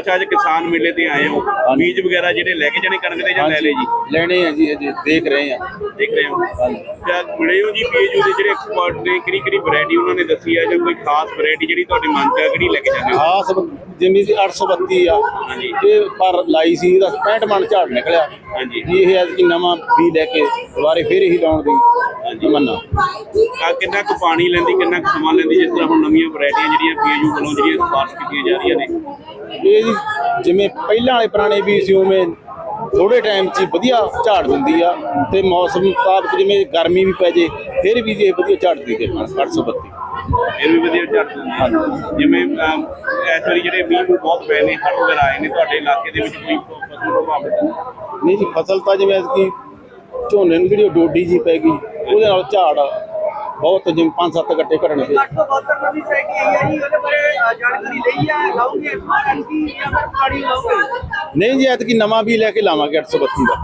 ਅੱਛਾ ਅੱਜ ਕਿਸਾਨ ਮੇਲੇ ਤੇ ਆਏ ਹੋ। ਬੀਜ ਵਗੈਰਾ ਜਿਹੜੇ ਲੈ ਕੇ ਜਾਣੇ ਕਣਕ ਦੇ ਜਾਂ ਲੈ ਲਏ ਜੀ? ਲੈਣੇ ਆ ਜੀ ਅਜੇ ਦੇਖ ਰਹੇ ਆ। ਦੇਖ ਰਹੇ ਹੋ। ਕਿਆ ਮਿਲੇ ਹੋ ਜੀ ਪੀਏਯੂ ਦੇ ਜਿਹੜੇ ਐਕਸਪਰਟ ਨੇ? ਕਿਹੜੀ ਕਿਹੜੀ ਵੈਰਾਈਟੀ ਉਹਨਾਂ ਨੇ ਦੱਸੀ ਹੈ ਜਾਂ ਕੋਈ ਖਾਸ ਵੈਰਾਈਟੀ ਜਿਹੜੀ ਤੁਹਾਡੇ ਮਨ ਚ ਆ ਕਿਹੜੀ ਲੈ ਕੇ ਜਾਂਦੇ ਹੋ? ਖਾਸ ਜਿੰਨੀ ਸੀ 832 ਆ। ਹਾਂਜੀ। ਇਹ ਪਰ ਲਾਈ ਸੀ ਇਹਦਾ 65 ਮਣ ਝਾੜ ਨਿਕਲਿਆ। ਹਾਂਜੀ। ਇਹ ਅੱਜ ਨਵਾਂ ਵੀ ਲੈ ਕੇ ਦੁਬਾਰੇ ਫੇਰ ਇਹੀ ਲਾਉਣ ਦੀ ਤਮੰਨਾ ਆ ਕਿੰਨਾ ਕੁ ਪਾਣੀ ਲੈਂਦੀ ਕਿੰਨਾ ਕੁ ਸਮਾਂ ਲੈਂਦੀ ਜਿਸ ਤਰ੍ਹਾਂ ਹੁਣ ਨਵੀਆਂ ਵੈਰਾਈਟੀਆਂ ਜਿਹੜੀਆਂ ਪੀਏਯੂ ਵੱਲੋਂ ਜਿਹੜੀਆਂ ਸਿਫਾਰਸ਼ ਕੀਤੀਆਂ ਜਾ ਰਹੀਆਂ ਨੇ? ਇਹ ਜੀ ਜਿਵੇਂ ਪਹਿਲਾਂ ਵਾਲੇ ਪੁਰਾਣੇ ਵੀ ਸੀ ਉਵੇਂ ਥੋੜੇ ਟਾਈਮ 'ਚ ਹੀ ਵਧੀਆ ਝਾੜ ਦਿੰਦੀ ਆ ਤੇ ਮੌਸਮ ਮੁਤਾਬਕ ਜਿਵੇਂ ਗਰਮੀ ਵੀ ਪੈ ਜੇ ਫਿਰ ਵੀ ਇਹ ਵਧੀਆ ਝਾੜਦੀ ਤੇ 832 ਇਹ ਵੀ ਵਧੀਆ ਝੜ ਜਾਂਦੀ ਜਿਵੇਂ ਅਮ, ਇਸ ਵਾਰੀ ਜਿਹੜੇ ਮੀਂਹ ਬਹੁਤ ਪਏ ਨੇ ਵਗੈਰਾ ਆਏ ਨੇ ਤੁਹਾਡੇ ਇਲਾਕੇ ਦੇ ਵਿੱਚ ਕੋਈ ਫਸਲ ਪ੍ਰਭਾਵਿਤ ਹੈ? ਨਹੀਂ ਜੀ ਫਸਲ ਤਾਂ ਜਿਵੇਂ ਕਿ ਝੋਨੇ ਨੂੰ ਜਿਹੜੀ ਉਹ ਡੋਡੀ ਜੀ ਪੈ ਗਈ ਉਹਦੇ ਨਾਲ ਝਾੜ ਬਹੁਤ ਜਿਵੇਂ 5-7 ਗੱਟੇ ਘਟਣੇ ਤੇ 872 ਨਵੀਂ ਵੈਰਾਈਟੀ ਆਈ ਹੈ ਜੀ ਉਹਦੇ ਬਾਰੇ ਅ, ਜਾਣਕਾਰੀ ਲਈ ਹੈ ਲਾਉਂਗੇ ਇਸ ਵਾਰ ਐਂਟੀ ਜਾਂ ਫਿਰ ਪੁਰਾਣੀ ਲਾਉਂਗੇ ਨਹੀਂ ਜੀ ਐਤਕੀ ਨਵਾਂ ਵੀ ਲੈ ਕੇ ਲਾਵਾਂਗੇ 832 ਦਾ।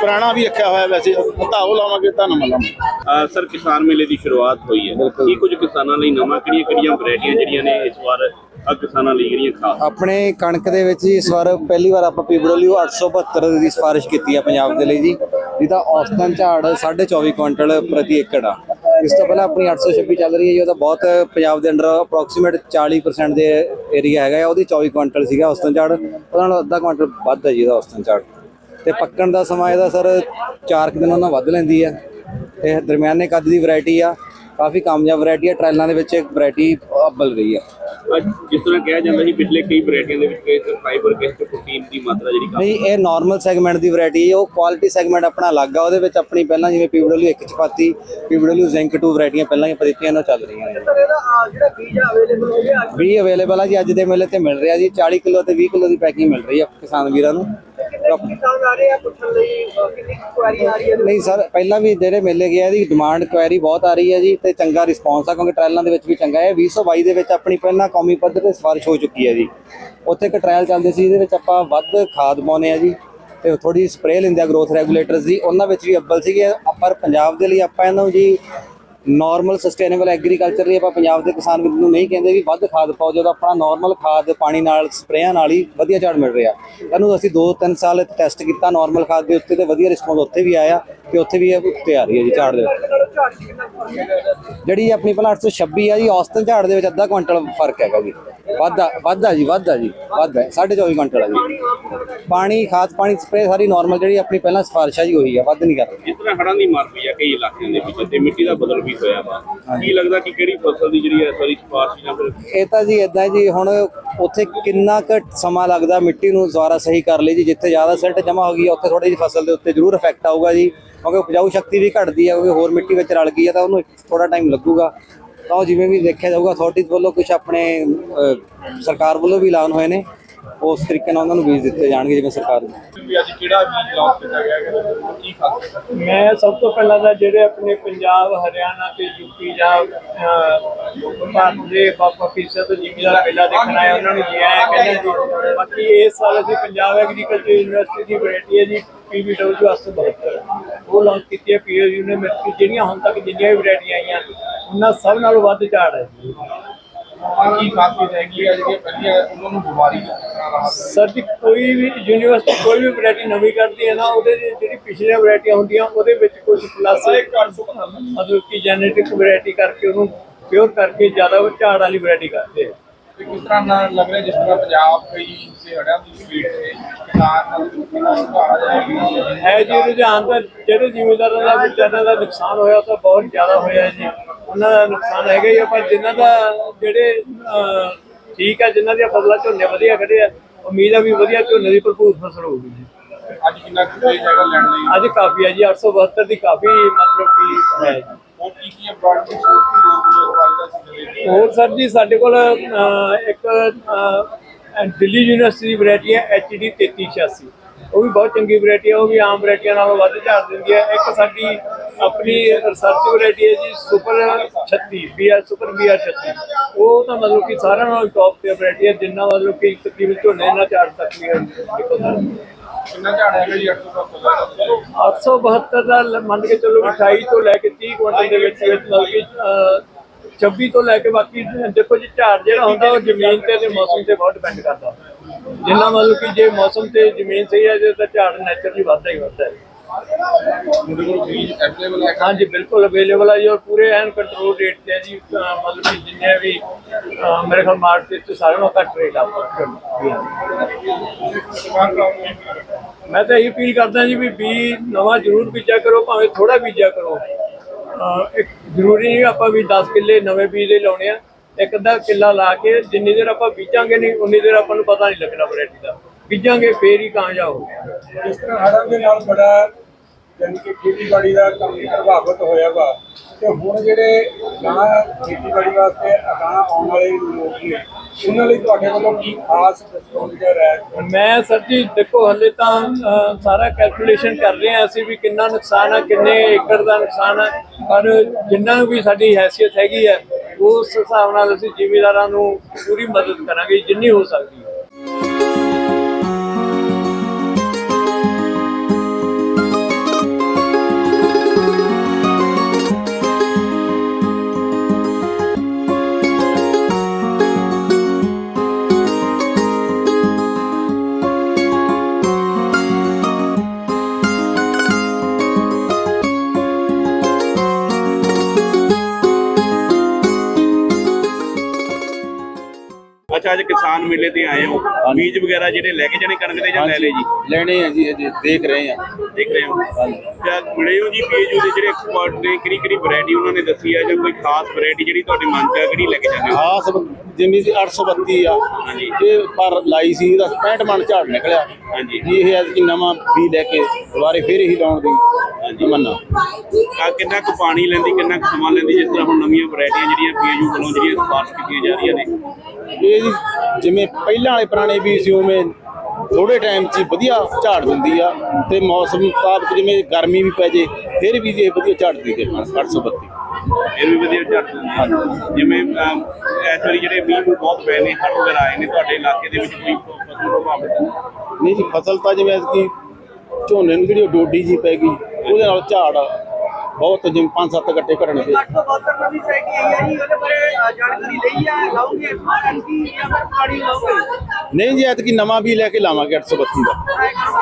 ਪੁਰਾਣਾ ਵੀ ਰੱਖਿਆ ਹੋਇਆ ਵੈਸੇ ਉਹ ਲਾਵਾਂਗੇ ਤਾਂ ਨਵਾਂ ਲਾਵਾਂਗੇ। ਸਰ ਕਿਸਾਨ ਮੇਲੇ ਦੀ ਸ਼ੁਰੂਆਤ ਹੋਈ ਹੈ। ਕੀ ਕੁਝ ਕਿਸਾਨਾਂ ਲਈ ਨਵਾਂ ਕਿਹੜੀਆਂ ਕਿਹੜੀਆਂ ਵੈਰਾਈਟੀਆਂ ਜਿਹੜੀਆਂ ਨੇ ਇਸ ਵਾਰ ਆ ਕਿਸਾਨਾਂ ਲਈ ਜਿਹੜੀਆਂ ਖਾਸ? ਆਪਣੇ ਕਣਕ ਦੇ ਵਿੱਚ ਇਸ ਵਾਰ ਪਹਿਲੀ ਵਾਰ ਆਪਾਂ ਪੀਬੜੋਲੀਓ 872 ਦੀ ਸਿਫਾਰਿਸ਼ ਕੀਤੀ ਆ ਪੰਜਾਬ ਦੇ ਲਈ ਜੀ। ਜਿਹਦਾ ਔਸਤਨ ਝਾੜ 24.5 ਕੁਇੰਟਲ ਪ੍ਰਤੀ ਏਕੜ ਆ। ਇਸ ਤੋਂ ਪਹਿਲਾਂ ਆਪਣੀ 826 ਚੱਲ ਰਹੀ ਹੈ ਜੀ, ਉਹਦਾ ਬਹੁਤ ਪੰਜਾਬ ਦੇ ਅੰਡਰ ਅਪਰੋਕਸੀਮੇਟ 40% ਦੇ ਏਰੀਆ ਹੈਗਾ ਆ ਉਹਦੀ 24 ਕੁਇੰਟਲ ਸੀਗਾ ਔਸਤਨ ਝਾੜ। ਉਹਦਾ ਨਾਲ ਅੱਧਾ ਕੁਇੰਟਲ ਵੱਧ ਹੈ ਜੀ ਉਹਦਾ ਔਸਤਨ ਝਾੜ। ਤੇ ਪੱਕਣ ਦਾ ਸਮਾਂ ਇਹਦਾ ਸਰ 4 ਕੁ ਦਿਨਾਂ ਨਾਲ ਵੱਧ ਲੈਂਦੀ ਆ ਇਹ ਦਰਮਿਆਨੇ ਕੱਦ ਦੀ ਵੈਰਾਈਟੀ ਆ, ਕਾਫੀ ਕਾਮਯਾਬ ਵੈਰਾਈਟੀ ਆ, ਟ੍ਰਾਇਲਾਂ ਦੇ ਵਿੱਚ ਇੱਕ ਵੈਰਾਈਟੀ ਅੱਬਲ ਰਹੀ ਆ। ਜਿਸ ਤਰ੍ਹਾਂ ਕਿਹਾ ਜਾਂਦਾ ਸੀ ਪਿਛਲੇ ਕਈ ਵੈਰਾਈਟੀਆਂ ਦੇ ਵਿੱਚ ਫਾਈਬਰ ਕਿਸੇ ਚ ਪ੍ਰੋਟੀਨ ਦੀ ਮਾਤਰਾ ਜਿਹੜੀ ਕਾਫੀ ਨਹੀਂ ਇਹ ਨਾਰਮਲ ਸੈਗਮੈਂਟ ਦੀ ਵੈਰਾਈਟੀ ਹੈ। ਉਹ ਕੁਆਲਿਟੀ ਸੈਗਮੈਂਟ ਆਪਣਾ ਅਲੱਗ ਆ। ਉਹਦੇ ਵਿੱਚ ਆਪਣੀ ਪਹਿਲਾਂ ਜਿਵੇਂ ਪੀਡਬਲਯੂ 1 ਚਪਾਤੀ ਪੀਡਬਲਯੂ ਜ਼ਿੰਕ 2 ਵੈਰਾਈਟੀਆਂ ਪਹਿਲਾਂ ਹੀ ਆਪਾਂ ਦਿੱਤੀਆਂ ਨੇ ਉਹ ਚੱਲ ਰਹੀਆਂ ਨੇ। ਸਰ ਇਹਦਾ ਅ, ਜਿਹੜਾ ਬੀਜ ਅਵੇਲੇਬਲ ਹੋ ਗਿਆ ਆ ਜੀ ਅੱਜ ਦੇ ਮੇਲੇ ਤੇ ਮਿਲ ਰਿਹਾ ਜੀ। 40 ਕਿਲੋ ਤੇ 20 ਕਿਲੋ ਦੀ ਪੈਕਿੰਗ ਮਿਲ ਰਹੀ ਆ ਕਿਸਾਨ ਵੀਰਾਂ ਨੂੰ। ਨਹੀਂ ਸਰ, ਪਹਿਲਾਂ ਵੀ ਜਿਹੜੇ ਮੇਲੇ ਗਿਆ ਇਹਦੀ ਡਿਮਾਂਡ ਕੁਐਰੀ ਬਹੁਤ ਆ ਰਹੀ ਹੈ ਜੀ ਤੇ ਚੰਗਾ ਰਿਸਪੌਂਸ ਆ, ਕਿਉਂਕਿ ਟ੍ਰਾਇਲਾਂ ਦੇ ਵਿੱਚ ਵੀ ਚੰਗਾ ਹੈ। 2022 ਦੇ ਵਿੱਚ ਆਪਣੀ ਪਹਿਲਾਂ ਕੌਮੀ ਪੱਧਰ ਤੇ ਸਿਫਾਰਿਸ਼ ਹੋ ਚੁੱਕੀ ਹੈ ਜੀ। ਉੱਥੇ ਇੱਕ ਟ੍ਰਾਇਲ ਚੱਲਦੇ ਸੀ, ਇਹਦੇ ਵਿੱਚ ਆਪਾਂ ਵੱਧ ਖਾਦ ਪਾਉਂਦੇ ਆ ਜੀ ਤੇ ਥੋੜੀ ਸਪਰੇਅ ਲੈਂਦੇ ਆ ਗਰੋਥ ਰੈਗੂਲੇਟਰਸ ਦੀ। ਉਹਨਾਂ ਵਿੱਚ ਵੀ ਅੱਬਲ ਸੀਗੇ ਪਰ ਪੰਜਾਬ ਦੇ ਲਈ ਆਪਾਂ ਇਹਨੂੰ ਜੀ ਨਾਰਮਲ ਸਸਟੇਨੇਬਲ ਐਗਰੀਕਲਚਰ ਲਈ ਆਪਾਂ ਪੰਜਾਬ ਦੇ ਕਿਸਾਨ ਵੀਰ ਨੂੰ ਨਹੀਂ ਕਹਿੰਦੇ ਵੀ ਵੱਧ ਖਾਦ ਪਾਓ, ਜਦੋਂ ਆਪਣਾ ਨਾਰਮਲ ਖਾਦ, ਪਾਣੀ ਨਾਲ, ਸਪਰੇਆਂ ਨਾਲ ਹੀ ਵਧੀਆ ਝਾੜ ਮਿਲ ਰਿਹਾ। ਇਹਨੂੰ ਅਸੀਂ 2-3 ਸਾਲ ਟੈਸਟ ਕੀਤਾ ਨਾਰਮਲ ਖਾਦ ਦੇ ਉੱਤੇ ਤੇ ਵਧੀਆ ਰਿਸਪੌਂਸ ਉੱਥੇ ਵੀ ਆਇਆ ਤੇ ਉੱਥੇ ਵੀ ਇਹ ਉੱਤੇ ਆ ਰਹੀ ਹੈ ਜੀ ਝਾੜ ਦੇ ਵਿੱਚ। ਜਿਹੜੀ ਆਪਣੀ ਪਹਿਲਾਂ 826 ਆ ਜੀ, ਔਸਤਨ ਝਾੜ ਦੇ ਵਿੱਚ ਅੱਧਾ ਕੁਇੰਟਲ ਫ਼ਰਕ ਹੈਗਾ ਜੀ। ਵਾਧਾ ਵਾਧਾ ਜੀ ਵਾਧਾ ਜੀ, ਵਾਧਾ 24 ਕੁਇੰਟਲ ਆ ਜੀ। ਪਾਣੀ, ਖਾਦ, ਪਾਣੀ ਸਪਰੇ ਸਾਰੀ ਨਾਰਮਲ ਜਿਹੜੀ ਆਪਣੀ ਪਹਿਲਾਂ ਸਿਫਾਰਿਸ਼ ਆ ਜੀ ਉਹੀ ਆ, ਵੱਧ ਨਹੀਂ ਕਰ ਰਹੀ। ਜਿਸ ਤਰ੍ਹਾਂ ਹੜ੍ਹਾਂ ਦੀ ਮਾਰ ਪਈ ਆ ਕਈ ਇਲਾਕਿਆਂ ਦੇ ਵਿੱਚ ਤੇ ਮਿੱਟੀ ਦਾ ਬਦਲ ਵੀ ਹੋਇਆ ਵਾ। ਕੀ ਲੱਗਦਾ ਕਿ ਕਿਹੜੀ ਫਸਲ ਦੀ ਜਿਹੜੀ ਹੈ ਇਸ ਵਾਰੀ ਜਾਂ ਫਿਰ ਇਹ ਤਾਂ ਜੀ ਇਦਾਂ ਜੀ ਹੁਣ ਉੱਥੇ ਕਿੰਨਾ ਕੁ ਸਮਾਂ ਲੱਗਦਾ ਮਿੱਟੀ ਨੂੰ ਦੁਬਾਰਾ ਸਹੀ ਕਰ ਲਈ ਜੀ ਜਿੱਥੇ ਜ਼ਿਆਦਾ ਸਿਲਟ ਜਮਾ ਹੋ ਗਈ ਆ, ਉੱਥੇ ਥੋੜੀ ਜਿਹੀ ਫਸਲ ਦੇ ਉੱਤੇ ਜ਼ਰੂਰ ਇਫੈਕਟ ਆਊਗਾ ਜੀ। ਕਿਉਂਕਿ ਉਪਜਾਊ ਸ਼ਕਤੀ ਵੀ ਘਟਦੀ ਹੈ ਕਿਉਂਕਿ ਹੋਰ ਮਿੱਟੀ ਵਿੱਚ ਰਲ ਗਈ ਹੈ ਤਾਂ ਉਹਨੂੰ ਥੋੜਾ ਟਾਈਮ ਲੱਗੂਗਾ। ਤਾਂ ਉਹ ਜਿਵੇਂ ਵੀ ਦੇਖਿਆ ਜਾਊਗਾ ਅਥਾਰਟੀਜ਼ ਵੱਲੋਂ ਕੁਝ ਆਪਣੇ ਸਰਕਾਰ ਵੱਲੋਂ ਵੀ ਐਲਾਨ ਹੋਏ ਨੇ। ਉਸ ਤਰੀਕੇ ਨਾਲ ਉਹਨਾਂ ਨੂੰ ਬੀਜ ਦਿੱਤੇ ਜਾਣਗੇ ਜਿਵੇਂ ਸਰਕਾਰ ਨੂੰ। ਵੀ ਅੱਜ ਕਿਹੜਾ ਬੀਜ ਲਾਂਚ ਕੀਤਾ ਗਿਆ ਹੈ? ਕੀ ਖਾਸ ਮੈਂ ਸਭ ਤੋਂ ਪਹਿਲਾਂ ਤਾਂ ਜਿਹੜੇ ਆਪਣੇ ਪੰਜਾਬ ਹਰਿਆਣਾ ਤੇ ਯੂਪੀ ਜਾਂ ਭਾਰਤ ਦੇ ਬਾਪਾ ਫੀਸਦ ਜ਼ਿਮੀਦਾਰ ਮੇਲਾ ਦੇਖਣ ਆਏ ਉਹਨਾਂ ਨੂੰ ਜੀ ਆਇਆ ਕਹਿੰਦੇ ਜੀ। ਬਾਕੀ ਇਸ ਸਾਲ ਅਸੀਂ ਪੰਜਾਬ ਐਗਰੀਕਲਚਰ ਯੂਨੀਵਰਸਿਟੀ ਦੀ ਵੈਰਾਈਟੀ ਹੈ ਜੀ ਪੀਬੀਡਬਲਯੂ 872 ਉਹ ਲਾਂਚ ਕੀਤੀ ਹੈ ਨੇ ਮੇਰੇ ਕੋਲ ਜਿਹੜੀਆਂ ਹੁਣ ਤੱਕ ਜਿੰਨੀਆਂ ਵੀ ਵੈਰਾਈਟੀਆਂ ਆਈਆਂ ਉਹਨਾਂ ਸਭ ਨਾਲੋਂ ਵੱਧ ਝਾੜ ਹੈ ਜੀ। ਕੀ ਖਾਸੀਅਤ ਹੈਗੀ ਹੈ ਜਿਹੜੀ ਪਹਿਲੀ ਹੈ ਉਹਨਾਂ ਨੂੰ ਬਿਮਾਰੀ ਦਾ ਰਾਹਤ ਸਰ ਜੀ ਕੋਈ ਵੀ ਯੂਨੀਵਰਸਿਟੀ ਕੋਈ ਵੀ ਵੈਰਾਈਟੀ ਨਵੀਂ ਕਰਦੀ ਹੈ ਨਾ ਉਹਦੇ ਜਿਹੜੀ ਪਿਛਲੀਆਂ ਵੈਰਾਈਟੀਆਂ ਹੁੰਦੀਆਂ ਉਹਦੇ ਵਿੱਚ ਕੁਝ ਪਲੱਸ ਮਤਲਬ ਕਿ ਜੈਨੇਟਿਕ ਵੈਰਾਈਟੀ ਕਰਕੇ ਉਹਨੂੰ ਪਿਓਰ ਕਰਕੇ ਜ਼ਿਆਦਾ ਉਹ ਝਾੜ ਵਾਲੀ ਵੈਰਾਈਟੀ ਕਰਦੇ ਆ ਕਿਸ ਤਰ੍ਹਾਂ ਨਾਲ ਲੱਗ ਰਿਹਾ ਜਿਸ ਤਰ੍ਹਾਂ ਪੰਜਾਬ ਕਈ ਹੜਿਆਂ ਦੀ ਸਪੀਡ ਤੇ ਕਿਸਾਨ ਨਾਲ ਕਿੰਨਾ ਸੁਧਾਰ ਜਾਏਗਾ ਹੈ? ਜੀ ਰੁਝਾਨ ਤਾਂ ਜਿਹੜੇ ਜ਼ਿਮੀਂਦਾਰਾਂ ਦਾ ਵਿਚਾਰਿਆਂ ਦਾ ਨੁਕਸਾਨ ਹੋਇਆ ਉਹ ਤਾਂ ਬਹੁਤ ਜ਼ਿਆਦਾ ਹੋਇਆ ਜੀ। ਉਹਨਾਂ ਦਾ ਨੁਕਸਾਨ ਹੈਗਾ ਹੀ ਆ ਪਰ ਜਿਨ੍ਹਾਂ ਦਾ ਜਿਹੜੇ ਅਹ, ਠੀਕ ਹੈ ਜਿਨ੍ਹਾਂ ਦੀਆਂ ਫਸਲਾਂ ਝੋਨੇ ਵਧੀਆ ਖੜੇ ਆ ਉਮੀਦ ਆ ਵੀ ਵਧੀਆ ਝੋਨੇ ਦੀ ਭਰਪੂਰ ਫਸਲ ਹੋਊਗੀ ਜੀ। ਅੱਜ ਕਿੰਨਾ ਕੁ ਤੇਜ਼ ਹੈਗਾ ਲੈਣ ਲਈ? ਅੱਜ ਕਾਫੀ ਹੈ ਜੀ 872 ਦੀ ਕਾਫੀ ਮਤਲਬ ਕਿ ਹੈ ਜੀ। ਹੋਰ ਕੀ ਕੀ ਬ੍ਰਾਂਡ ਦੀ ਦੀ ਲੋਕ ਹੋਰ ਸਰ ਜੀ ਸਾਡੇ ਕੋਲ ਅਹ, ਇੱਕ ਅਹ, ਦਿੱਲੀ ਯੂਨੀਵਰਸਿਟੀ ਦੀ ਵੈਰਾਈਟੀ ਹੈ HD 3386 ਉਹ ਵੀ ਬਹੁਤ ਚੰਗੀ ਵੈਰਾਈਟੀ ਹੈ ਉਹ ਵੀ ਆਮ ਵੈਰਾਈਟੀਆਂ ਨਾਲੋਂ ਵੱਧ ਝਾੜ ਦਿੰਦੀ ਹੈ। ਇੱਕ ਸਾਡੀ ਆਪਣੀ ਰਿਸਰਚ ਵੈਰਾਈਟੀ ਹੈ ਜੀ ਸੁਪਰ 36 BR ਸੁਪਰ BR 36 ਉਹ ਤਾਂ ਮਤਲਬ ਕਿ ਸਾਰਿਆਂ ਨਾਲੋਂ ਟੌਪ ਤੇ ਵੈਰਾਈਟੀ ਹੈ ਜਿੰਨਾ ਮਤਲਬ ਕਿ ਤਕਰੀਬਨ ਝੋਨੇ ਨਾਲ ਝਾੜ ਤੱਕ ਵੀ ਹੈ ਕਿੰਨਾ ਝਾੜ ਹੈਗਾ ਜੀ 870 ਦਾ 872 ਦਾ ਲ- ਮੰਨ ਕੇ ਚੱਲੋ ਵੀ 28 ਤੋਂ ਲੈ ਕੇ 30 ਕੁਇੰਟਲ ਦੇ ਵਿੱਚ ਵਿੱਚ ਮਤਲਬ ਕਿ ਅਹ, 26 ਤੋਂ ਲੈ ਕੇ ਬਾਕੀ ਦੇਖੋ ਜੀ ਝਾੜ ਜਿਹੜਾ ਹੁੰਦਾ ਉਹ ਜ਼ਮੀਨ ਤੇ ਤੇ ਮੌਸਮ ਤੇ ਬਹੁਤ ਡਿਪੈਂਡ ਕਰਦਾ। ਜਿੰਨਾ ਮਤਲਬ ਕਿ ਜੇ ਮੌਸਮ ਤੇ ਜ਼ਮੀਨ ਸਹੀ ਹੈ ਜੇ ਤਾਂ ਝਾੜ ਨੈਚੁਰਲੀ ਵੱਧਦਾ ਹੀ ਵੱਧਦਾ ਹੈ। ਹਾਂਜੀ ਬਿਲਕੁਲ ਅਵੇਲੇਬਲ ਹੈ ਜੀ ਔਰ ਪੂਰੇ ਐਨ ਕੰਟਰੋਲ ਰੇਟ ਤੇ ਹੈ ਜੀ। ਮਤਲਬ ਕਿ ਜਿੰਨੇ ਵੀ ਮੇਰੇ ਖਿਆਲ ਮਾਰਕੀਟ ਤੇ ਸਾਰਿਆਂ ਨਾਲੋਂ ਘੱਟ ਰੇਟ ਆ ਮੈਂ ਤਾਂ ਇਹੀ ਅਪੀਲ ਕਰਦਾ ਜੀ ਵੀ ਬੀ ਨਵਾਂ ਜ਼ਰੂਰ ਬੀਜਿਆ ਕਰੋ ਭਾਵੇਂ ਥੋੜਾ ਬੀਜਿਆ ਕਰੋ। ਇੱਕ ਜ਼ਰੂਰੀ ਨਹੀਂ ਆਪਾਂ ਵੀ 10 ਕਿੱਲੇ ਨਵੇਂ ਬੀਜ ਦੇ ਲਾਉਣੇ ਆ। ਇੱਕ ਅੱਧਾ ਕਿੱਲਾ ਲਾ ਕੇ ਜਿੰਨੀ ਦੇਰ ਆਪਾਂ ਬੀਜਾਂਗੇ ਨਹੀਂ ਉਨੀ ਦੇਰ ਆਪਾਂ ਨੂੰ ਪਤਾ ਨਹੀਂ ਲੱਗਣਾ ਵੈਰਾਈਟੀ ਦਾ। ਬੀਜਾਂਗੇ ਫੇਰ ਹੀ ਕਾਮਯਾਬ ਹੋਗੇ ਇਸ ਤਰ੍ਹਾਂ ਹੜ੍ਹਾਂ ਦੇ ਨਾਲ ਬੜਾ ਯਾਨੀ ਕਿ ਖੇਤੀਬਾੜੀ ਦਾ ਕੰਮ ਪ੍ਰਭਾਵਿਤ ਹੋਇਆ ਵਾ। ਤੇ ਹੁਣ ਜਿਹੜੇ ਗਾਂ ਖੇਤੀਬਾੜੀ ਵਾਸਤੇ ਅਗਾਂਹ ਆਉਣ ਵਾਲੇ ਲੋਕ ਨੇ ਉਹਨਾਂ ਲਈ ਤੁਹਾਡੇ ਵੱਲੋਂ ਕੀ ਖਾਸ ਡਿਸਕਾਊਂਟ ਜਾਂ ਰਹਿਤ ਮੈਂ ਸਰ ਜੀ ਦੇਖੋ ਹਲੇ ਤਾਂ ਸਾਰਾ ਕੈਲਕੂਲੇਸ਼ਨ ਕਰ ਰਹੇ ਹਾਂ ਅਸੀਂ ਵੀ ਕਿੰਨਾ ਨੁਕਸਾਨ ਹੈ ਕਿੰਨੇ ਏਕੜ ਦਾ ਨੁਕਸਾਨ ਹੈ ਪਰ ਜਿੰਨਾ ਵੀ ਸਾਡੀ ਹੈਸੀਅਤ ਹੈਗੀ ਹੈ ਉਸ ਹਿਸਾਬ ਨਾਲ ਅਸੀਂ ਜ਼ਿਮੀਦਾਰਾਂ ਨੂੰ ਪੂਰੀ ਮਦਦ ਕਰਾਂਗੇ ਜਿੰਨੀ ਹੋ ਸਕਦੀ ਹੈ। ਕਿਸਾਨ ਮੇਲੇ ਤੇ ਆਏ ਹੋ। ਬੀਜ ਵਗੈਰਾ ਜਿਹੜੇ ਲੈ ਕੇ ਜਾਣੇ ਕਣਕ ਦੇ ਜਾਂ ਲੈ ਲਏ ਜੀ? ਲੈਣੇ ਆ ਜੀ ਅਜੇ ਦੇਖ ਰਹੇ ਆ। ਦੇਖ ਰਹੇ ਹੋ। ਕਿਆ ਮਿਲੇ ਹੋ ਜੀ ਪੀਏਯੂ ਦੇ ਜਿਹੜੇ ਐਕਸਪਰਟ ਨੇ? ਕਿਹੜੀ ਕਿਹੜੀ ਵੈਰਾਈਟੀ ਉਹਨਾਂ ਨੇ ਦੱਸੀ ਹੈ ਜਾਂ ਕੋਈ ਖਾਸ ਵੈਰਾਈਟੀ ਜਿਹੜੀ ਤੁਹਾਡੇ ਮਨ ਚ ਆ ਕਿਹੜੀ ਲੈ ਕੇ ਜਾਂਦੇ ਹੋ? ਖਾਸ ਜਿੰਨੀ ਸੀ 832 ਆ। ਹਾਂਜੀ। ਇਹ ਪਰ ਲਾਈ ਸੀ ਇਹਦਾ 65 ਮਣ ਝਾੜ ਨਿਕਲਿਆ। ਹਾਂਜੀ। ਇਹ ਅੱਜ ਨਵਾਂ ਵੀ ਲੈ ਕੇ ਦੁਬਾਰੇ ਫੇਰ ਇਹੀ ਲਾਉਣ ਦੀ ਤਮੰਨਾ। ਆ ਕਿੰਨਾ ਕੁ ਪਾਣੀ ਲੈਂਦੀ ਕਿੰਨਾ ਕੁ ਸਮਾਂ ਲੈਂਦੀ ਜਿਸ ਤਰ੍ਹਾਂ ਹੁਣ ਨਵੀਆਂ ਵੈਰਾਈਟੀਆਂ ਜਿਹੜੀਆਂ ਪੀਏਯੂ ਵੱਲੋਂ ਜਿਹੜੀਆਂ ਸਿਫਾਰਸ਼ ਕੀਤੀਆਂ ਜਾ ਰਹੀਆਂ ਨੇ? ਇਹ ਜੀ ਜਿਵੇਂ ਪਹਿਲਾਂ ਵਾਲੇ ਪੁਰਾਣੇ ਵੀ ਸੀ ਉਵੇਂ ਥੋੜੇ ਟਾਈਮ 'ਚ ਹੀ ਵਧੀਆ ਝਾੜ ਦਿੰਦੀ ਆ ਤੇ ਮੌਸਮ ਮੁਤਾਬਕ ਜਿਵੇਂ ਗਰਮੀ ਵੀ ਪੈ ਜੇ ਫਿਰ ਵੀ ਇਹ ਵਧੀਆ ਝਾੜਦੀ ਤੇ 832 ਇਹ ਵੀ ਵਧੀਆ ਝੜ ਜਾਂਦੀ ਜਿਵੇਂ ਅਮ, ਇਸ ਵਾਰੀ ਜਿਹੜੇ ਮੀਂਹ ਮੂੰਹ ਬਹੁਤ ਪਏ ਨੇ ਹੜ੍ਹ ਵਗੈਰਾ ਆਏ ਨੇ ਤੁਹਾਡੇ ਇਲਾਕੇ ਦੇ ਵਿੱਚ ਕੋਈ ਫਸਲ ਪ੍ਰਭਾਵਿਤ ਹੈ? ਨਹੀਂ ਜੀ ਫਸਲ ਤਾਂ ਜਿਵੇਂ ਕਿ ਝੋਨੇ ਨੂੰ ਜਿਹੜੀ ਉਹ ਡੋਡੀ ਜੀ ਪੈ ਗਈ ਉਹਦੇ ਨਾਲ ਝਾੜ ਬਹੁਤ ਜਿਵੇਂ 5-7 ਗੱਟੇ ਘਟਣੇ ਤੇ 872 ਨਵੀਂ ਵੈਰਾਈਟੀ ਆਈ ਹੈ ਜੀ ਉਹਦੇ ਬਾਰੇ ਅ, ਜਾਣਕਾਰੀ ਲਈ ਹੈ ਲਾਉਂਗੇ ਇਸ ਵਾਰ ਐਂਟੀ ਜਾਂ ਫਿਰ ਪੁਰਾਣੀ ਲਾਉਂਗੇ ਨਹੀਂ ਜੀ ਐਤਕੀ ਨਵਾਂ ਵੀ ਲੈ ਕੇ ਲਾਵਾਂਗੇ 832 ਦਾ।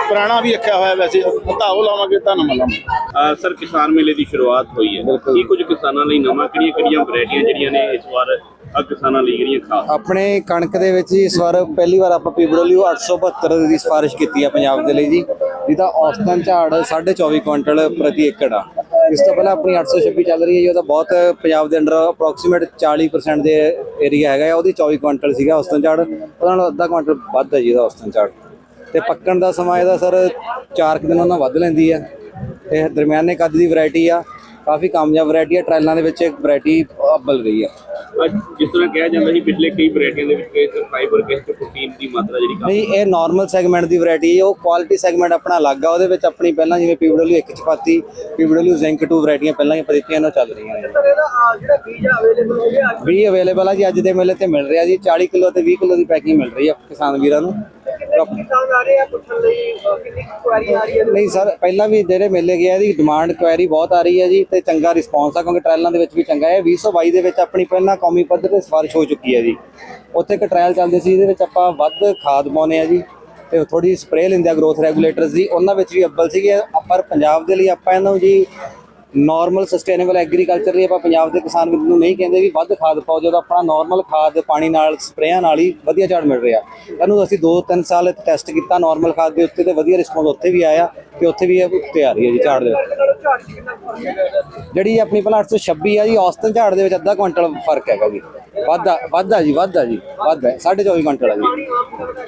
ਪੁਰਾਣਾ ਵੀ ਰੱਖਿਆ ਹੋਇਆ ਵੈਸੇ ਤਾਂ ਉਹ ਲਾਵਾਂਗੇ ਤਾਂ ਨਵਾਂ ਲਾਵਾਂਗੇ। ਸਰ ਕਿਸਾਨ ਮੇਲੇ ਦੀ ਸ਼ੁਰੂਆਤ ਹੋਈ ਹੈ। ਕੀ ਕੁਝ ਕਿਸਾਨਾਂ ਲਈ ਨਵਾਂ ਕਿਹੜੀਆਂ ਕਿਹੜੀਆਂ ਵੈਰਾਈਟੀਆਂ ਜਿਹੜੀਆਂ ਨੇ ਇਸ ਵਾਰ ਆ ਕਿਸਾਨਾਂ ਲਈ ਜਿਹੜੀਆਂ ਖਾਸ? ਆਪਣੇ ਕਣਕ ਦੇ ਵਿੱਚ ਜੀ ਇਸ ਵਾਰ ਪਹਿਲੀ ਵਾਰ ਆਪਾਂ ਪੀਬੜੋਲੀਓ 872 ਦੀ ਸਿਫਾਰਿਸ਼ ਕੀਤੀ ਆ ਪੰਜਾਬ ਦੇ ਲਈ ਜੀ। ਜਿਹਦਾ ਔਸਤਨ ਝਾੜ 24.5 ਕੁਇੰਟਲ ਪ੍ਰਤੀ ਏਕੜ ਆ। ਇਸ ਤੋਂ ਪਹਿਲਾਂ ਆਪਣੀ 826 ਚੱਲ ਰਹੀ ਹੈ ਜੀ, ਉਹਦਾ ਬਹੁਤ ਪੰਜਾਬ ਦੇ ਅੰਡਰ ਅਪਰੋਕਸੀਮੇਟ 40% ਦੇ ਏਰੀਆ ਹੈਗਾ ਆ ਉਹਦੀ 24 ਕੁਇੰਟਲ ਸੀਗਾ ਔਸਤਨ ਝਾੜ। ਉਹਦਾ ਨਾਲੋਂ ਅੱਧਾ ਕੁਇੰਟਲ ਵੱਧ ਹੈ ਜੀ ਉਹਦਾ ਔਸਤਨ ਝਾੜ। ਤੇ ਪੱਕਣ ਦਾ ਸਮਾਂ ਇਹਦਾ ਸਰ 4 ਕੁ ਦਿਨਾਂ ਨਾਲ ਵੱਧ ਲੈਂਦੀ ਆ ਇਹ ਦਰਮਿਆਨੇ ਕੱਦ ਦੀ ਵੈਰਾਈਟੀ ਆ। ਕਾਫੀ ਕਾਮਯਾਬ ਵੈਰਾਈਟੀ ਆ ਟ੍ਰਾਇਲਾਂ ਦੇ ਵਿੱਚ ਇੱਕ ਵੈਰਾਈਟੀ ਅੱਬਲ ਰਹੀ ਅੱਜ ਜਿਸ ਤਰ੍ਹਾਂ ਕਿਹਾ ਜਾਂਦਾ ਸੀ ਪਿਛਲੇ ਕਈ ਵੈਰਾਈਟੀਆਂ ਦੇ ਵਿੱਚ ਚ ਫਾਈਬਰ ਕਿਸੇ ਪ੍ਰੋਟੀਨ ਦੀ ਮਾਤਰਾ ਜਿਹੜੀ ਕਾਫੀ ਨਹੀਂ ਇਹ ਨਾਰਮਲ ਸੈਗਮੈਂਟ ਦੀ ਵੈਰਾਈਟੀ ਹੈ। ਉਹ ਕੁਆਲਿਟੀ ਸੈਗਮੈਂਟ ਆਪਣਾ ਅਲੱਗ ਆ। ਉਹਦੇ ਵਿੱਚ ਆਪਣੀ ਪਹਿਲਾਂ ਜਿਵੇਂ ਪੀਡਬਲਯੂ 1 ਚਪਾਤੀ ਪੀਡਬਲਯੂ ਜ਼ਿੰਕ 2 ਵੈਰਾਈਟੀਆਂ ਪਹਿਲਾਂ ਹੀ ਆਪਾਂ ਦਿੱਤੀਆਂ ਨੇ ਉਹ ਚੱਲ ਰਹੀਆਂ ਨੇ। ਜਿਹੜਾ ਬੀਜ ਅਵੇਲੇਬਲ ਹੋ ਗਿਆ ਵੀ ਅਵੇਲੇਬਲ ਆ ਜੀ ਅੱਜ ਦੇ ਮੇਲੇ ਤੇ ਮਿਲ ਰਿਹਾ ਜੀ। 40 ਕਿਲੋ ਤੇ 20 ਕਿਲੋ ਦੀ ਪੈਕਿੰਗ ਮਿਲ ਰਹੀ ਆ ਕਿਸਾਨ ਵੀਰਾਂ ਨੂੰ। ਕਿਸਾਨ ਆ ਰਹੇ ਆ ਪੁੱਛਣ ਲਈ? ਅ, ਕਿੰਨੀ ਕੁਆਰੀ ਆ ਰਹੀ ਹੈ? ਨਹੀਂ ਸਰ ਪਹਿਲਾਂ ਵੀ ਜਿਹੜੇ ਮੇਲੇ ਗਿਆ ਇਹਦੀ ਡਿਮਾਂਡ ਕੁਐਰੀ ਬਹੁਤ ਆ ਰਹੀ ਹੈ ਜੀ ਤੇ ਚੰਗਾ ਰਿਸਪੌਂਸ ਆ ਕਿਉਂਕਿ ਟ੍ਰਾਇਲਾਂ ਦੇ ਵਿੱਚ ਵੀ ਚੰਗਾ ਹੈ। 2022 ਦੇ ਵਿੱਚ ਆਪਣੀ ਪਹਿਲਾਂ ਕੌਮੀ ਪੱਧਰ ਤੇ ਸਿਫਾਰਿਸ਼ ਹੋ ਚੁੱਕੀ ਹੈ ਜੀ। ਉੱਥੇ ਇੱਕ ਟ੍ਰਾਇਲ ਚੱਲਦੇ ਸੀ ਇਹਦੇ ਵਿੱਚ ਆਪਾਂ ਵੱਧ ਖਾਦ ਪਾਉਂਦੇ ਆ ਜੀ ਤੇ ਥੋੜੀ ਸਪਰੇਅ ਲੈਂਦੇ ਆ ਗਰੋਥ ਰੈਗੂਲੇਟਰਸ ਦੀ। ਉਹਨਾਂ ਵਿੱਚ ਵੀ ਅੱਬਲ ਸੀਗੇ ਪਰ ਪੰਜਾਬ ਦੇ ਲਈ ਆਪਾਂ ਇਹਨੂੰ ਜੀ ਨਾਰਮਲ ਸਸਟੇਨੇਬਲ ਐਗਰੀਕਲਚਰ ਲਈ ਆਪਾਂ ਪੰਜਾਬ ਦੇ ਕਿਸਾਨ ਵੀਰ ਨੂੰ ਨਹੀਂ ਕਹਿੰਦੇ ਵੀ ਵੱਧ ਖਾਦ ਪਾਓ, ਜਦੋਂ ਆਪਣਾ ਨਾਰਮਲ ਖਾਦ, ਪਾਣੀ ਨਾਲ, ਸਪਰੇਆਂ ਨਾਲ ਹੀ ਵਧੀਆ ਝਾੜ ਮਿਲ ਰਿਹਾ। ਇਹਨੂੰ ਅਸੀਂ 2-3 ਸਾਲ ਟੈਸਟ ਕੀਤਾ ਨਾਰਮਲ ਖਾਦ ਦੇ ਉੱਤੇ ਤੇ ਵਧੀਆ ਰਿਸਪੌਂਸ ਉੱਥੇ ਵੀ ਆਇਆ ਤੇ ਉੱਥੇ ਵੀ ਇਹ ਉੱਤੇ ਆ ਰਹੀ ਹੈ ਜੀ ਝਾੜ ਦੇ ਵਿੱਚ। ਜਿਹੜੀ ਆਪਣੀ ਪਹਿਲਾਂ 826 ਆ ਜੀ, ਔਸਤਨ ਝਾੜ ਦੇ ਵਿੱਚ ਅੱਧਾ ਕੁਇੰਟਲ ਫ਼ਰਕ ਹੈਗਾ ਜੀ। ਵਾਧਾ ਵਾਧਾ ਜੀ ਵਾਧਾ ਜੀ ਵਾਧਾ 24 ਕੁਇੰਟਲ ਆ ਜੀ।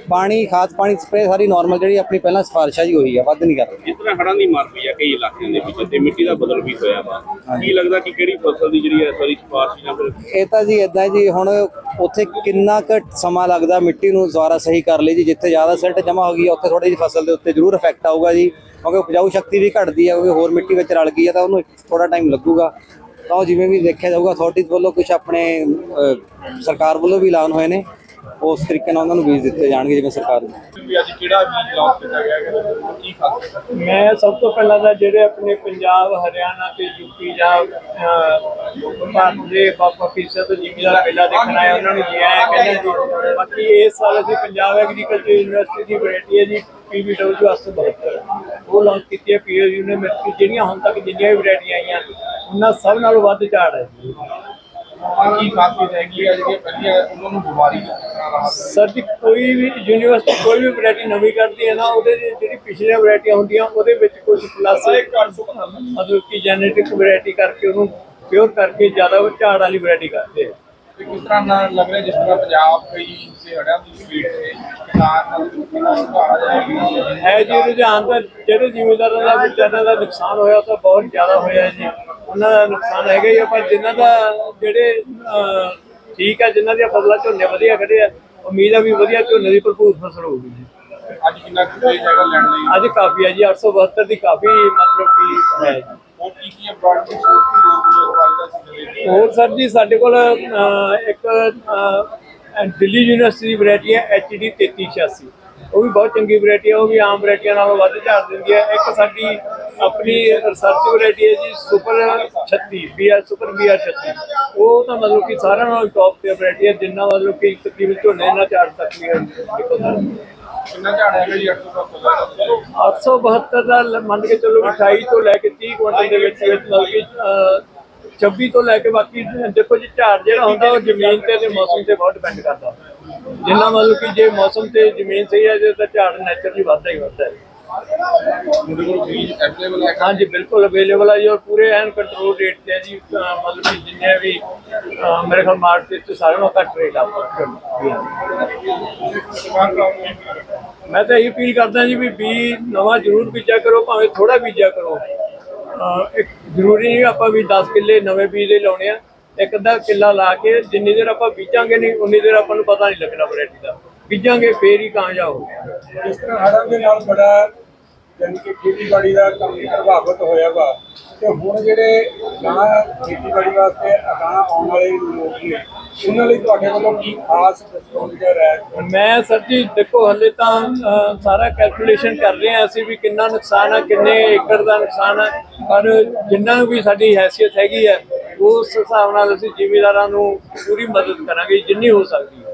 ਪਾਣੀ ਖਾਦ ਪਾਣੀ ਸਪਰੇ ਸਾਰੀ ਨਾਰਮਲ ਜਿਹੜੀ ਆਪਣੀ ਪਹਿਲਾਂ ਸਿਫਾਰਿਸ਼ ਆ ਜੀ ਉਹੀ ਆ ਵੱਧ ਨਹੀਂ ਕਰ ਰਹੀ। ਜਿਸ ਤਰ੍ਹਾਂ ਹੜ੍ਹਾਂ ਦੀ ਮਾਰ ਪਈ ਆ ਕਈ ਇਲਾਕਿਆਂ ਦੇ ਵਿੱਚ ਤੇ ਮਿੱਟੀ ਦਾ ਬਦਲ ਵੀ ਹੋਇਆ ਵਾ। ਕੀ ਲੱਗਦਾ ਕਿ ਕਿਹੜੀ ਫਸਲ ਦੀ ਜਿਹੜੀ ਹੈ ਇਸ ਵਾਰੀ ਸਿਫਾਰਿਸ਼ ਜਾਂ ਫਿਰ ਇਹ ਤਾਂ ਜੀ ਇਦਾਂ ਜੀ ਹੁਣ ਉੱਥੇ ਕਿੰਨਾ ਕੁ ਸਮਾਂ ਲੱਗਦਾ ਮਿੱਟੀ ਨੂੰ ਦੁਬਾਰਾ ਸਹੀ ਕਰ ਲਈ ਜੀ ਜਿੱਥੇ ਜ਼ਿਆਦਾ ਸਿਲਟ ਜਮਾ ਹੋ ਗਈ ਆ, ਉੱਥੇ ਥੋੜੀ ਜਿਹੀ ਫਸਲ ਦੇ ਉੱਤੇ ਜ਼ਰੂਰ ਇਫੈਕਟ ਆਊਗਾ ਜੀ। ਕਿਉਂਕਿ ਉਪਜਾਊ ਸ਼ਕਤੀ ਵੀ ਘਟਦੀ ਹੈ ਕਿਉਂਕਿ ਹੋਰ ਮਿੱਟੀ ਵਿੱਚ ਰਲ ਗਈ ਹੈ ਤਾਂ ਉਹਨੂੰ ਥੋੜਾ ਟਾਈਮ ਲੱਗੂਗਾ। ਤਾਂ ਉਹ ਜਿਵੇਂ ਵੀ ਦੇਖਿਆ ਜਾਊਗਾ ਅਥਾਰਟੀਜ਼ ਵੱਲੋਂ ਕੁਝ ਆਪਣੇ ਸਰਕਾਰ ਵੱਲੋਂ ਵੀ ਐਲਾਨ ਹੋਏ ਨੇ। ਉਸ ਤਰੀਕੇ ਨਾਲ ਉਹਨਾਂ ਨੂੰ ਬੀਜ ਦਿੱਤੇ ਜਾਣਗੇ ਜਿਵੇਂ ਸਰਕਾਰ ਨੇ ਵੀ ਅੱਜ ਕਿਹੜਾ ਬੀਜ ਲਾਂਚ ਕੀਤਾ ਗਿਆ ਕੀ ਖਾਸ ਮੈਂ ਸਭ ਤੋਂ ਪਹਿਲਾਂ ਤਾਂ ਜਿਹੜੇ ਆਪਣੇ ਪੰਜਾਬ ਹਰਿਆਣਾ ਤੇ ਯੂਪੀ ਜਾਂ ਭਾਰਤ ਦੇ ਬਾਪਾ ਫੀਸਦ ਜ਼ਿਮੀਦਾਰ ਮੇਲਾ ਦੇਖਣ ਆਏ ਉਹਨਾਂ ਨੂੰ ਜੀ ਆਇਆਂ ਕਹਿੰਦੇ ਜੀ। ਬਾਕੀ ਇਸ ਸਾਲ ਅਸੀਂ ਪੰਜਾਬ ਐਗਰੀਕਲਚਰ ਯੂਨੀਵਰਸਿਟੀ ਦੀ ਵੈਰਾਈਟੀ ਹੈ ਜੀ ਪੀਬੀਡਬਲਯੂ 872 ਉਹ ਲਾਂਚ ਕੀਤੀ ਹੈ ਪੀਏਯੂ ਨੇ ਜਿਹੜੀਆਂ ਹੁਣ ਤੱਕ ਜਿੰਨੀਆਂ ਵੀ ਵੈਰਾਈਟੀਆਂ ਆਈਆਂ ਉਹਨਾਂ ਸਭ ਨਾਲੋਂ ਵੱਧ ਝਾੜ ਹੈ ਜੀ। ਕੀ ਖਾਸੀਅਤ ਹੈਗੀ ਹੈ ਜਿਹੜੀ ਪਹਿਲੀ ਹੈ ਉਹਨਾਂ ਨੂੰ ਬਿਮਾਰੀ ਤੋਂ ਕਿਸ ਤਰ੍ਹਾਂ ਰਾਹਤ ਹੈ ਸਰ ਜੀ ਕੋਈ ਵੀ ਯੂਨੀਵਰਸਿਟੀ ਕੋਈ ਵੀ ਵੈਰਾਈਟੀ ਨਵੀਂ ਕਰਦੀ ਹੈ ਨਾ ਉਹਦੇ ਦੀ ਜਿਹੜੀ ਪਿਛਲੀਆਂ ਵੈਰਾਈਟੀਆਂ ਹੁੰਦੀਆਂ ਉਹਦੇ ਵਿੱਚ ਕੁਝ ਪਲੱਸ ਮਤਲਬ ਕਿ ਜੈਨੇਟਿਕ ਵੈਰਾਈਟੀ ਕਰਕੇ ਉਹਨੂੰ ਪਿਓਰ ਕਰਕੇ ਜ਼ਿਆਦਾ ਝਾੜ ਵਾਲੀ ਵੈਰਾਈਟੀ ਕਰਦੇ ਆ। ਤੇ ਕਿਸ ਤਰ੍ਹਾਂ ਨਾਲ ਲੱਗ ਰਿਹਾ ਜਿਸ ਤਰ੍ਹਾਂ ਪੰਜਾਬ ਕਈ ਸੇ ਹੜਿਆਂ ਦੀ ਸਪੀਡ ਤੇ ਕਿਸਾਨ ਨਾਲ ਕਿੰਨਾ ਸੁਧਾਰ ਆ ਜਾਏਗਾ ਹੈ? ਜੀ ਰੁਝਾਨ ਤਾਂ ਜਿਹੜੇ ਜ਼ਿਮੀਂਦਾਰਾਂ ਦਾ ਵਿਚਾਰਿਆਂ ਦਾ ਨੁਕਸਾਨ ਹੋਇਆ ਉਹ ਤਾਂ ਬਹੁਤ ਜ਼ਿਆਦਾ ਹੋਇਆ ਜੀ। ਉਹਨਾਂ ਦਾ ਨੁਕਸਾਨ ਹੈਗਾ ਹੀ ਪਰ ਜਿਨ੍ਹਾਂ ਦਾ ਜਿਹੜੇ ਠੀਕ ਹੈ ਜਿਨ੍ਹਾਂ ਦੀਆਂ ਫਸਲਾਂ ਝੋਨੇ ਵਧੀਆ ਖੜੇ ਆ ਉਮੀਦ ਆ ਵੀ ਵਧੀਆ ਝੋਨੇ ਦੀ ਭਰਪੂਰ ਫਸਲ ਹੋਊਗੀ ਜੀ। ਅੱਜ ਕਿੰਨਾ ਕੁ ਹੈਗਾ ਲੈਣ ਲਈ? ਅੱਜ ਕਾਫੀ ਹੈ ਜੀ 872 ਦੀ ਕਾਫੀ ਮਤਲਬ ਕਿ ਹੈ ਹੋਰ ਕੀ ਕੀ ਹੈ? ਦੀ ਛੋਟ ਦੀ ਰੋਗ ਹੋਰ ਸਰ ਜੀ, ਸਾਡੇ ਕੋਲ ਇੱਕ ਦਿੱਲੀ ਯੂਨੀਵਰਸਿਟੀ ਦੀ ਵੈਰਾਈਟੀ ਹੈ HD 3386 ਉਹ ਵੀ ਬਹੁਤ ਚੰਗੀ ਵੈਰਾਈਟੀ ਹੈ, ਉਹ ਵੀ ਆਮ ਵੈਰਾਈਟੀਆਂ ਨਾਲੋਂ ਵੱਧ ਝਾੜ ਦਿੰਦੀ ਹੈ। ਇੱਕ ਸਾਡੀ ਆਪਣੀ ਰਿਸਰਚ ਵੈਰਾਈਟੀ ਹੈ ਜੀ, ਸੁਪਰ 36 BR ਸੁਪਰ BR 36 ਉਹ ਤਾਂ ਮਤਲਬ ਕਿ ਸਾਰਿਆਂ ਨਾਲੋਂ ਟੌਪ ਤੇ ਵੈਰਾਈਟੀ ਹੈ, ਜਿੰਨਾ ਮਤਲਬ ਕਿ ਤਕਰੀਬਨ ਝੋਨੇ ਨਾਲ ਝਾੜ ਤੱਕ ਵੀ ਹੈ। ਕਿੰਨਾ ਝਾੜ ਹੈਗਾ ਜੀ? 870 872 ਦਾ। ਮੰਨ ਕੇ ਚੱਲੋ 28 ਤੋਂ ਲੈ ਕੇ 30 ਕੁਇੰਟਲ ਦੇ ਵਿੱਚ ਵਿੱਚ ਮਤਲਬ ਕਿ 26 ਤੋਂ ਲੈ ਕੇ ਬਾਕੀ ਦੇਖੋ ਜੀ ਝਾੜ ਜਿਹੜਾ ਹੁੰਦਾ ਉਹ ਜ਼ਮੀਨ ਤੇ ਤੇ ਮੌਸਮ ਤੇ ਬਹੁਤ ਡਿਪੈਂਡ ਕਰਦਾ। ਜਿੰਨਾ ਮਤਲਬ ਕਿ ਜੇ ਮੌਸਮ ਤੇ ਜ਼ਮੀਨ ਸਹੀ ਹੈ, ਜੇ ਤਾਂ ਝਾੜ ਨੇਚਰਲੀ ਵੱਧਦਾ ਹੀ ਵੱਧਦਾ ਹੈ। ਉਹਦੇ ਕੋਲ ਬੀਜ ਅਵੇਲੇਬਲ ਹੈ? ਹਾਂਜੀ ਬਿਲਕੁਲ ਅਵੇਲੇਬਲ ਹੈ ਜੀ ਔਰ ਪੂਰੇ ਐਨ ਕੰਟਰੋਲ ਰੇਟ ਤੇ ਹੈ ਜੀ ਅਹ, ਮਤਲਬ ਕਿ ਜਿੰਨੇ ਵੀ ਅਹ, ਮੇਰੇ ਖਿਆਲ ਮਾਰਕੀਟ ਤੇ ਸਾਰਿਆਂ ਨਾਲੋਂ ਘੱਟ ਰੇਟ ਆ ਮੈਂ ਤਾਂ ਇਹ ਅਪੀਲ ਕਰਦਾ ਜੀ ਵੀ ਬੀ ਨਵਾਂ ਜ਼ਰੂਰ ਬੀਜਿਆ ਕਰੋ ਭਾਵੇਂ ਥੋੜਾ ਬੀਜਿਆ ਕਰੋ। ਅਹ ਇੱਕ ਜ਼ਰੂਰੀ ਨਹੀਂ ਆਪਾਂ ਵੀ 10 ਕਿੱਲੇ ਨਵੇਂ ਬੀਜ ਦੇ ਲਾਉਣੇ ਆ। ਇੱਕ ਅੱਧਾ ਕਿੱਲਾ ਲਾ ਕੇ ਜਿੰਨੀ ਦੇਰ ਆਪਾਂ ਬੀਜਾਂਗੇ ਨਹੀਂ ਉਨੀ ਦੇਰ ਆਪਾਂ ਨੂੰ ਪਤਾ ਨਹੀਂ ਲੱਗਣਾ ਵੈਰਾਈਟੀ ਦਾ। ਬੀਜਾਂਗੇ ਫੇਰ ਹੀ ਕਾਮਯਾਬ ਹੋਗੇ ਜਿਸ ਤਰ੍ਹਾਂ ਹੜ੍ਹਾਂ ਦੇ ਨਾਲ ਬੜਾ ਯਾਨੀ ਕਿ ਖੇਤੀਬਾੜੀ ਦਾ ਕੰਮ ਪ੍ਰਭਾਵਿਤ ਹੋਇਆ ਵਾ। ਤੇ ਹੁਣ ਜਿਹੜੇ ਗਾਂ ਖੇਤੀਬਾੜੀ ਵਾਸਤੇ ਅਗਾਂਹ ਆਉਣ ਵਾਲੇ ਲੋਕ ਨੇ ਉਹਨਾਂ ਲਈ ਤੁਹਾਡੇ ਵੱਲੋਂ ਕੀ ਖਾਸ ਡਿਸਕਾਊਂਟ ਜਾਂ ਰਹਿਤ ਮੈਂ ਸਰ ਜੀ ਦੇਖੋ ਹਲੇ ਤਾਂ ਸਾਰਾ ਕੈਲਕੂਲੇਸ਼ਨ ਕਰ ਰਹੇ ਹਾਂ ਅਸੀਂ ਵੀ ਕਿੰਨਾ ਨੁਕਸਾਨ ਹੈ ਕਿੰਨੇ ਏਕੜ ਦਾ ਨੁਕਸਾਨ ਹੈ ਪਰ ਜਿੰਨਾ ਵੀ ਸਾਡੀ ਹੈਸੀਅਤ ਹੈਗੀ ਹੈ ਉਸ ਹਿਸਾਬ ਨਾਲ ਅਸੀਂ ਜ਼ਿਮੀਦਾਰਾਂ ਨੂੰ ਪੂਰੀ ਮਦਦ ਕਰਾਂਗੇ ਜਿੰਨੀ ਹੋ ਸਕਦੀ ਹੈ